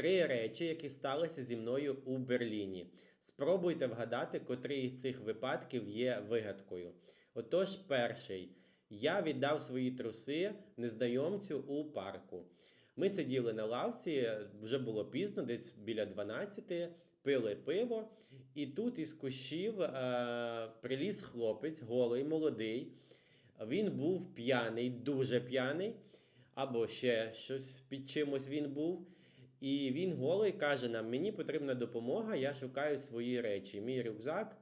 Три речі, які сталися зі мною у Берліні. Спробуйте вгадати, котрий із цих випадків є вигадкою. Отож, перший. Я віддав свої труси незнайомцю у парку. Ми сиділи на лавці, вже було пізно, десь біля 12, пили пиво, і тут із кущів е, приліз хлопець, голий, молодий. Він був п'яний, дуже п'яний, або ще щось під чимось він був. І він голий каже нам: мені потрібна допомога, я шукаю свої речі. Мій рюкзак,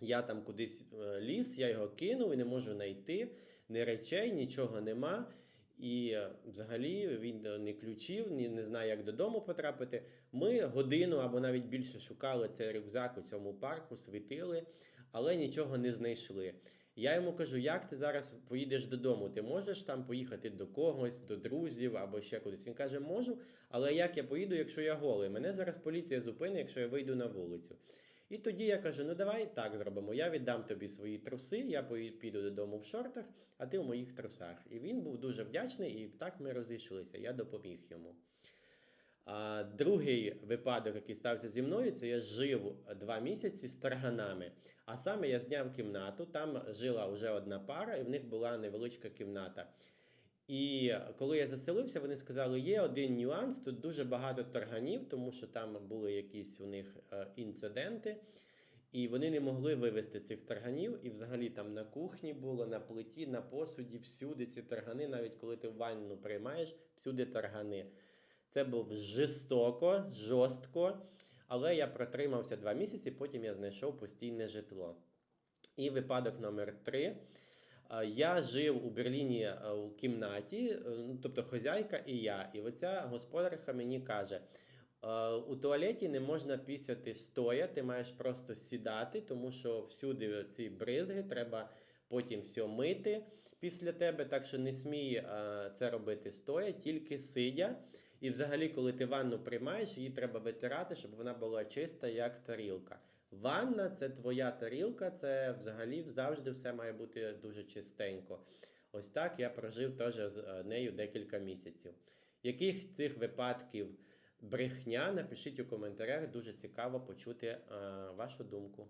я там кудись е, ліз, я його кинув і не можу знайти. Ні речей, нічого нема. І е, взагалі він не ключів, ні не знає, як додому потрапити. Ми годину або навіть більше шукали цей рюкзак у цьому парку, світили, але нічого не знайшли. Я йому кажу, як ти зараз поїдеш додому? Ти можеш там поїхати до когось, до друзів або ще кудись. Він каже, можу, але як я поїду, якщо я голий? Мене зараз поліція зупинить, якщо я вийду на вулицю. І тоді я кажу: ну давай так зробимо. Я віддам тобі свої труси, я піду додому в шортах, а ти в моїх трусах. І він був дуже вдячний, і так ми розійшлися. Я допоміг йому. Другий випадок, який стався зі мною, це я жив два місяці з тарганами. А саме я зняв кімнату, там жила вже одна пара, і в них була невеличка кімната. І коли я заселився, вони сказали, є один нюанс, тут дуже багато тарганів, тому що там були якісь у них е, інциденти, і вони не могли вивезти цих тарганів. І взагалі там на кухні було, на плиті, на посуді, всюди ці таргани, навіть коли ти в ванну приймаєш, всюди таргани. Це був жорстоко, жорстко, але я протримався два місяці, потім я знайшов постійне житло. І випадок номер три. Е, Я жив у Берліні е, у кімнаті, е, ну, тобто хазяйка і я. І оця господарка мені каже: «Е, у туалеті не можна пісяти стоя, ти маєш просто сідати, тому що всюди ці бризги треба потім все мити після тебе. Так що не смій це робити стоя, тільки сидя. І взагалі, коли ти ванну приймаєш, її треба витирати, щоб вона була чиста, як тарілка. Ванна це твоя тарілка, це взагалі завжди все має бути дуже чистенько. Ось так я прожив теж з е, нею декілька місяців. Яких з цих випадків брехня? Напишіть у коментарях, дуже цікаво почути е, вашу думку.